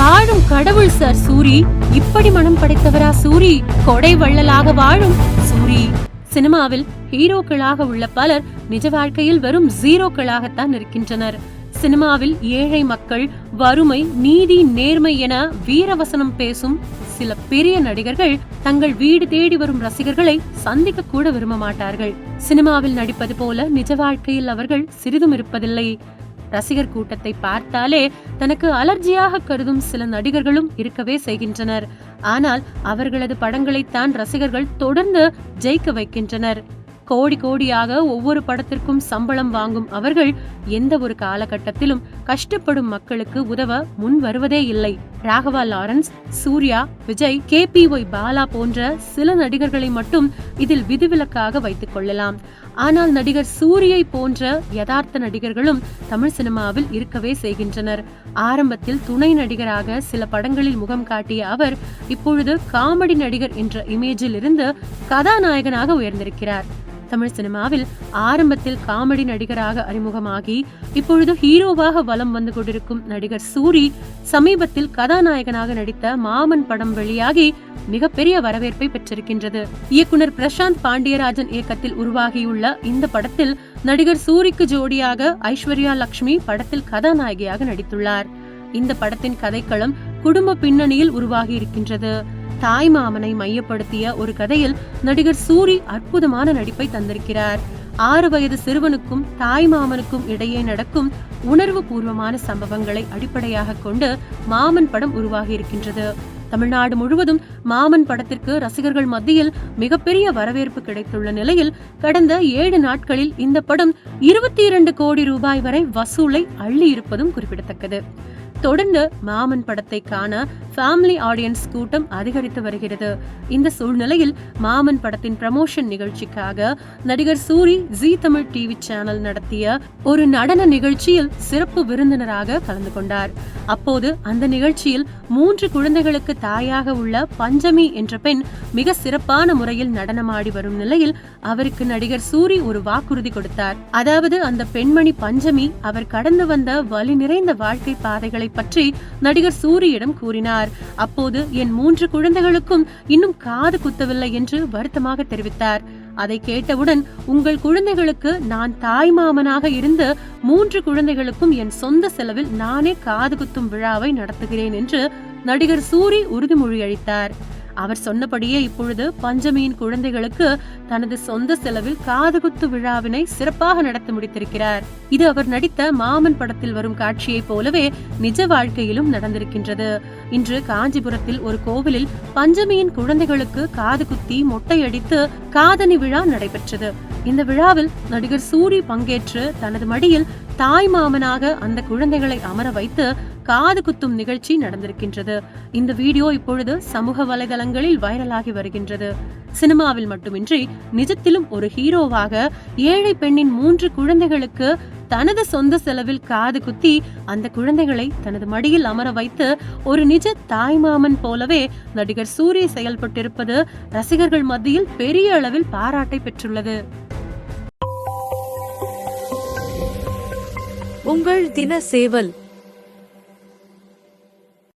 வாழும் கடவுள் சார் சூரி. இப்படி மனம் படைத்தவரா சூரி? கொடை வள்ளலாக வாழும் சூரி. சினிமாவில் ஹீரோக்களாக உள்ள பலர் நிஜ வாழ்க்கையில் வெறும் ஜீரோக்களாகத்தான் இருக்கின்றனர். சினிமாவில் ஏழை மக்கள் வறுமை நீதி நேர்மை என வீரவசனம் பேசும் சில பெரிய நடிகர்கள் தங்கள் வீடு தேடி வரும் ரசிகர்களை சந்திக்க கூட விரும்ப மாட்டார்கள். சினிமாவில் நடிப்பது போல நிஜ வாழ்க்கையில் அவர்கள் சிறிதும் இருப்பதில்லை. ரசிகர் கூட்டத்தை பார்த்தாலே தனக்கு அலர்ஜியாக கருதும் சில நடிகர்களும் இருக்கவே செய்கின்றனர். ஆனால் அவர்களது படங்களைத்தான் ரசிகர்கள் தொடர்ந்து ஜெயிக்க வைக்கின்றனர். கோடி கோடியாக ஒவ்வொரு படத்திற்கும் சம்பளம் வாங்கும் அவர்கள் எந்த ஒரு காலகட்டத்திலும் கஷ்டப்படும் மக்களுக்கு உதவ முன் வருவதே இல்லை. Raghava Lawrence Suriya Vijay K P Y Bala போன்ற சில நடிகர்களை மட்டும் இதில் விதிவிலக்காக வைத்துக் கொள்ளலாம். ஆனால் நடிகர் சூரியை போன்ற யதார்த்த நடிகர்களும் தமிழ் சினிமாவில் இருக்கவே செய்கின்றனர். ஆரம்பத்தில் துணை நடிகராக சில படங்களில் முகம் காட்டிய அவர் இப்பொழுது காமெடி நடிகர் என்ற இமேஜில் இருந்து கதாநாயகனாக உயர்ந்திருக்கிறார். தமிழ் சினிமாவில் ஆரம்பத்தில் காமெடி நடிகராக அறிமுகமாகி இப்பொழுது ஹீரோவாக வலம் வந்து கொண்டிருக்கும் நடிகர் சூரி சமீபத்தில் கதாநாயகனாக நடித்த மாமன் படம் வெளியாகி மிகப்பெரிய வரவேற்பை பெற்றிருக்கின்றது. இயக்குனர் பிரசாந்த் பாண்டியராஜன் இயக்கத்தில் உருவாகியுள்ள இந்த படத்தில் நடிகர் சூரிக்கு ஜோடியாக ஐஸ்வர்யா லட்சுமி படத்தில் கதாநாயகியாக நடித்துள்ளார். இந்த படத்தின் கதைக்களம் குடும்ப பின்னணியில் உருவாகி இருக்கின்றது. தாய் மாமனை மையப்படுத்திய ஒரு கதையில் நடிகர் சூரி அற்புதமான நடிப்பை தந்திருக்கிறார். ஆறு வயது சிறுவனுக்கும் தாய் மாமனுக்கும் இடையே நடக்கும் உணர்வு பூர்வமான சம்பவங்களை அடிப்படையாக கொண்டு மாமன் படம் உருவாகி இருக்கின்றது. தமிழ்நாடு முழுவதும் மாமன் படத்திற்கு ரசிகர்கள் மத்தியில் மிகப்பெரிய வரவேற்பு கிடைத்துள்ள நிலையில் கடந்த ஏழு நாட்களில் இந்த படம் இருபத்தி இரண்டு கோடி ரூபாய் வரை வசூலை அள்ளி இருப்பதும் குறிப்பிடத்தக்கது. தொடர்ந்து மாமன் படத்தை காண ஃபேமிலி ஆடியன்ஸ் கூட்டம் அதிகரித்து வருகிறது. இந்த சூழ்நிலையில் மாமன் படத்தின் ப்ரமோஷன் நிகழ்ச்சிக்காக நடிகர் Soori Zee Tamil TV channel நடத்திய ஒரு நடன நிகழ்ச்சியில் சிறப்பு விருந்தினராக கலந்து கொண்டார். அப்போது அந்த நிகழ்ச்சியில் மூன்று குழந்தைகளுக்கு தாயாக உள்ள பஞ்சமி என்ற பெண் மிக சிறப்பான முறையில் நடனமாடி வரும் நிலையில் அவருக்கு நடிகர் சூரி ஒரு வாக்குறுதி கொடுத்தார். அதாவது அந்த பெண்மணி பஞ்சமி அவர் கடந்து வந்த வலி நிறைந்த வாழ்க்கை பாதைகளை பற்றி நடிகர் சூரியிடம் கூறினார். அப்போது என் மூன்று குழந்தைகளுக்கும் இன்னும் காது குத்தவில்லை என்று வருத்தமாக தெரிவித்தார். அதை கேட்டவுடன் உங்கள் குழந்தைகளுக்கு நான் தாய் மாமனாக இருந்து மூன்று குழந்தைகளுக்கும் என் சொந்த செலவில் நானே காது குத்தும் விழாவை நடத்துகிறேன் என்று நடிகர் சூரி உறுதிமொழி அளித்தார். அவர் சொன்னபடியே இப்பொழுது பஞ்சமியின் குழந்தைகளுக்கு தனது சொந்த செலவில் காதுகுத்து விழாவினை சிறப்பாக நடத்தி முடித்திருக்கிறார். இது அவர் நடித்த மாமன் படத்தில் வரும் காட்சியைப் போலவே நிஜ வாழ்க்கையிலும் நடந்திருக்கின்றது. இன்று காஞ்சிபுரத்தில் ஒரு கோவிலில் பஞ்சமியின் குழந்தைகளுக்கு காது குத்தி மொட்டையடித்து காதணி விழா நடைபெற்றது. இந்த விழாவில் நடிகர் சூரி பங்கேற்று தனது மடியில் தாய் மாமனாக அந்த குழந்தைகளை அமர வைத்து காது குத்தும் நிகழ்ச்சி நடந்திருக்கின்றது. இந்த வீடியோ இப்பொழுது சமூக வலைதளங்களில் வைரலாகி வருகின்றது. சினிமாவில் மட்டுமின்றி நிஜத்திலும் ஒரு ஹீரோவாக ஏழை பெண்ணின் மூன்று குழந்தைகளுக்கு தனது சொந்த செலவில் காது குத்தி அந்த குழந்தைகளை தனது மடியில் அமர வைத்து ஒரு நிஜ தாய்மாமன் போலவே நடிகர் சூரிய செயல்பட்டிருப்பது ரசிகர்கள் மத்தியில் பெரிய அளவில் பாராட்டை பெற்றுள்ளது. உங்கள் தின சேவல்